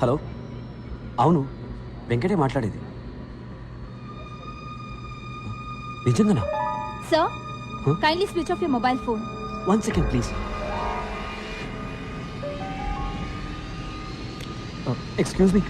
Hello. అవును వెంకటే మాట్లాడేది. నిజంగానా sir? Kindly switch off your mobile phone one second please excuse me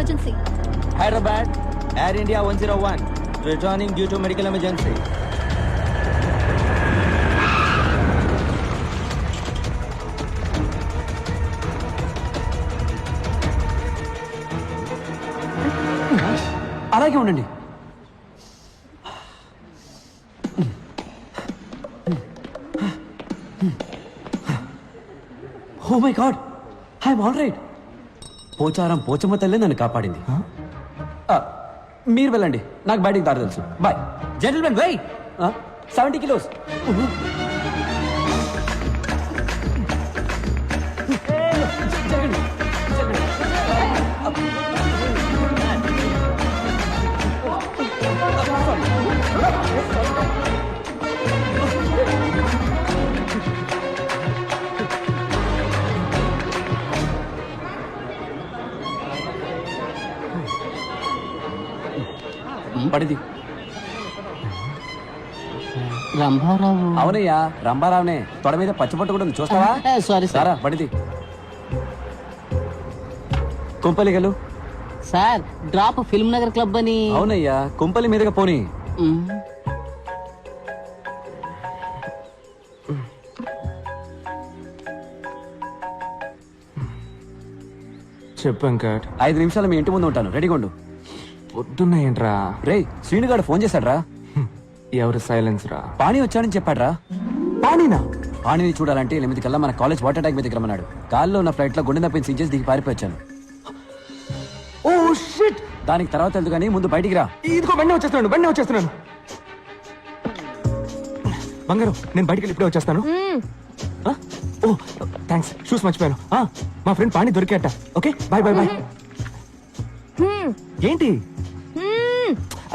is a medical emergency Hyderabad, Air India 101, returning due to medical emergency. అలాగే ఉండండి ఓ my god I'm all right Pocharam Pochamma తల్లే నన్ను కాపాడింది. మీరు వెళ్ళండి. నాకు బయటికి దారి తెలుసు. Bye. Gentlemen why seventy kilos పడిది. Rambharao. అవునయ్యా రంభారావునే. తొడ మీద పచ్చిపట్టు కూడా ఉంది చూస్తావా? సారీ సార్ పడిది. కుంపలిగలు sir drop Film Nagar club అని. అవునయ్యా కుంపలి మీదుగా పోనీ. చెప్పు వెంకట్ ఐదు నిమిషాలు మీ ఇంటి ముందు ఉంటాను. రెడీగా ఉండు. పొద్దున్న ఏంట్రా రే శ్రీనుగాడు ఫోన్ చేశాడ్రా? ఎవరు సైలెన్స్ రా? పాణి వచ్చాడని చెప్పాడ్రా? పానీనా పాణిని చూడాలంటే ఎనిమిది కల్లా మన కాలేజ్ వాటర్ ట్యాంక్ మీద రమ్మన్నాడు. కాల్లో ఉన్న ఫ్లైట్లో గుండె నప్పిన సించేసి దిగి పారిపోయి వచ్చాను. ఓ షిట్ దానికి తర్వాత వెళ్దు కానీ ముందు బయటికి రా. ఇదిగో బండి వచ్చేస్తున్నాను బండి వచ్చేస్తున్నాను. బంగారు నేను బయటికి వెళ్ళి ఇప్పుడే వచ్చేస్తాను. ఆ? ఓ థ్యాంక్స్ షూస్ మర్చిపోయాను. ఆ, మా ఫ్రెండ్ పాణి దొరికేట. ఓకే బాయ్ బాయ్ బాయ్ ఏంటి?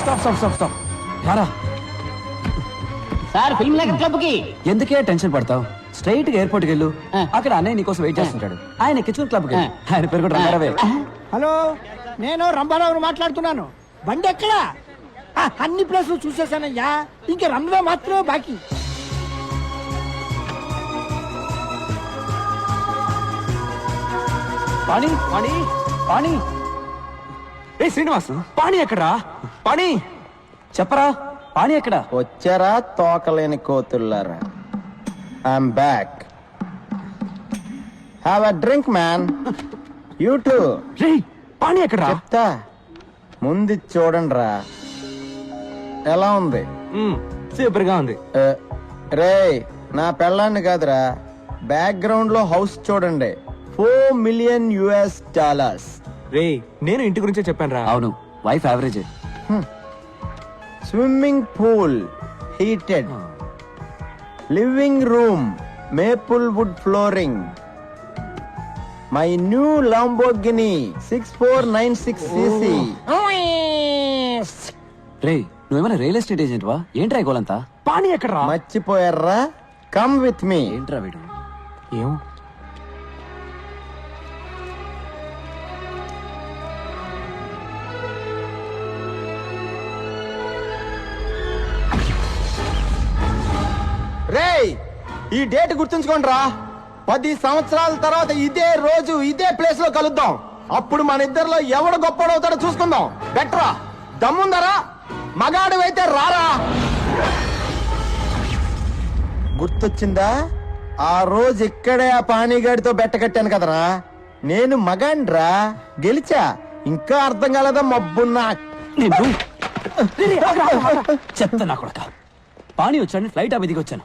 stop stop stop stop. రారా. సార్ ఫిల్మ్ నగర్ క్లబ్కి ఎందుకే టెన్షన్ పడతావు? స్ట్రైట్గా ఎయిర్పోర్ట్కి వెళ్ళు. అక్కడ అన్నయ్య నీకోసం వెయిట్ చేస్తుంటాడు. ఆయన ఎక్కించుకుని క్లబ్కి. ఆయన పేరు కూడా రంగారావే. హలో నేను రంభారావుని మాట్లాడుతున్నాను. బండి ఎక్కడా? ఆ, అన్ని ప్లేసులు చూసేసానయ్యా. ఇంక రన్వే మాత్రమే బాకీ. పాణి పాణి పాణి. ఏ శ్రీనివాస్ పాణి ఎక్కడా పాణి చెప్పరా? పాణి ఎక్కడ? వచ్చారా? తోకలేని కోతుల్లారా. I'm back have a drink man you too రే పాణి ఎక్కడా చెప్తా. ముందు చూడండి రా ఎలా ఉంది? సూపర్గా ఉంది. రే నా పెళ్ళాన్ని కాదురా. బ్యాక్గ్రౌండ్లో హౌస్ చూడండి. ఫోర్ మిలియన్ యుఎస్ డాలర్స్ రే నేను ఇంటి గురించే చెప్పాను రా అవును wife average swimming pool heated living room maple wood flooring my new Lamborghini six four nine six CC రే నువ్వేమైనా రియల్ ఎస్టేట్ ఏజెంట్ వా ఏంట్రా గోలంతా పాణి ఎక్కడా మర్చిపోయారా కమ్ విత్ మీ ఏంట్రా వీడు? ఏం? రేయ్ ఈ డేట్ గుర్తుంచుకోండి రా పది సంవత్సరాల తర్వాత ఇదే రోజు ఇదే ప్లేస్లో కలుద్దాం. అప్పుడు మన ఇద్దరిలో ఎవడు గొప్పడవుతాడో చూసుకుందాం. బెటరా దమ్ముందరా? మగాడు అయితే రారా? గుర్తొచ్చిందా? ఆ రోజు ఇక్కడే ఆ పానీగాడితో బెట్ట కట్టాను కదరా. నేను మగాండ్రా గెలిచా. ఇంకా అర్థం కాలేదా మబ్బున్నా? నేను నా కొడక. పానీ వచ్చాను ఫ్లైట్ అవి దిగి వచ్చాను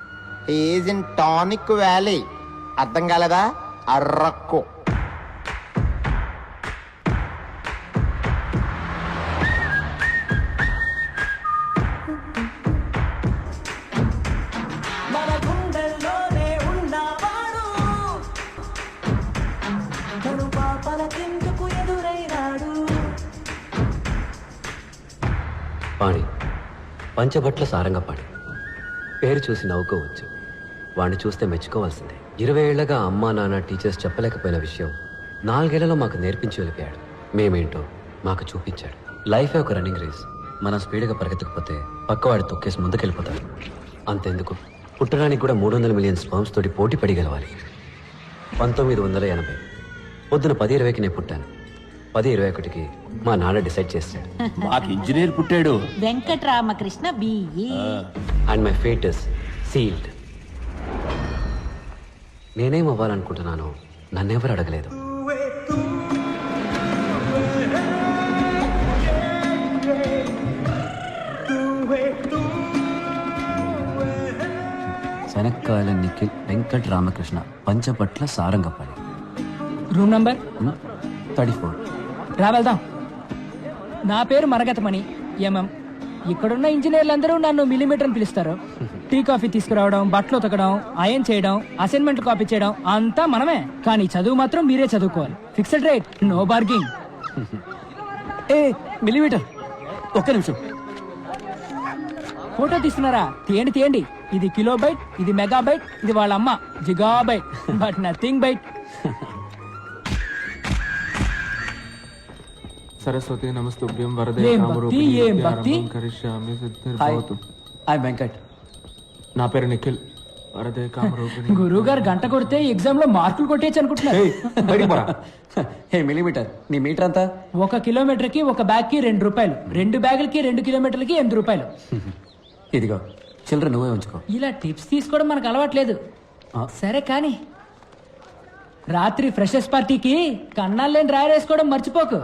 ఈజ్ ఇన్ టానిక్ వ్యాలీ అర్థం కాలేదా? అర్రక్కు పాణి పంచబట్ల సారంగపాణి. పేరు చూసి నవ్వుకోవచ్చు. వాడిని చూస్తే మెచ్చుకోవాల్సిందే. ఇరవై ఏళ్ళగా అమ్మా నాన్న టీచర్స్ చెప్పలేకపోయిన విషయం నాలుగేళ్ళలో మాకు నేర్పించి వెళ్ళిపోయాడు. మేమేంటో మాకు చూపించాడు. లైఫే ఒక రన్నింగ్ రేస్. మనం స్పీడ్గా పరిగెత్తకపోతే పక్కవాడి తొక్కేసి ముందుకెళ్ళిపోతాడు. అంతెందుకు? పుట్టడానికి కూడా మూడు వందల మిలియన్ స్పర్మ్స్ తోటి పోటీ పడి గెలవాలి పంతొమ్మిది వందల ఎనభై. పొద్దున పది ఇరవైకి నేను పుట్టాను. పది ఇరవై ఒకటికి మా నాన్న డిసైడ్ చేశాడు. మాకు ఇంజనీర్ పుట్టాడు. Venkataramakrishna BE and my fate is sealed నేనేం అవ్వాలనుకుంటున్నానో నన్నెవరు అడగలేదు. శనక్కాయల Nikhil Venkat Ramakrishna Panchapatla Sarangapalli room number? Thirty four. రా వెళ్దాం. నా పేరు మరగతమణి ఎంఎం ఇక్కడున్న ఇంజనీర్లందరూ నన్ను మిల్లీమీటర్ అని పిలుస్తారు. టీ కాఫీ తీసుకురావడం బట్టలు ఉతకడం అయన్ చేయడం అసైన్మెంట్ కాపీ చేయడం అంతా మనమే. కానీ చదువు మాత్రం మీరే చదువుకోవాలి. Fixed rate no bargaining a millimetre ఒక్క నిమిషం. ఫోటో తీస్తున్నారా తీయండి తీయండి. ఇది కిలో బైట్ ఇది మెగా బైట్ ఇది వాళ్ళ అమ్మ giga byte but nothing byte Saraswati నమస్తుభ్యం వరదే? కరిష్యామి సిద్ధిర్భవతు. హాయ్. వెంకట్. నా పేరు నిఖిల్. వరదే కామరూపిణి గురువు గారు గంట కొడితే ఎగ్జామ్లో మార్కులు కొట్టేయచ్చు పోరా. హే మిల్లీమీటర్ నీ మీటర్ అంతా ఒక కిలోమీటర్కి ఒక బ్యాగ్కి రెండు రూపాయలు. రెండు బ్యాగులకి రెండు కిలోమీటర్లకి ఎనిమిది రూపాయలు. ఇదిగో చిల్లర నువ్వే ఉంచుకో. ఇలా టిప్స్ తీసుకోవడం మనకు అలవాట్లేదు. సరే కానీ రాత్రి ఫ్రెషర్స్ పార్టీకి కన్నాలు లేని డ్రైవర్ వేసుకోవడం మర్చిపోకు.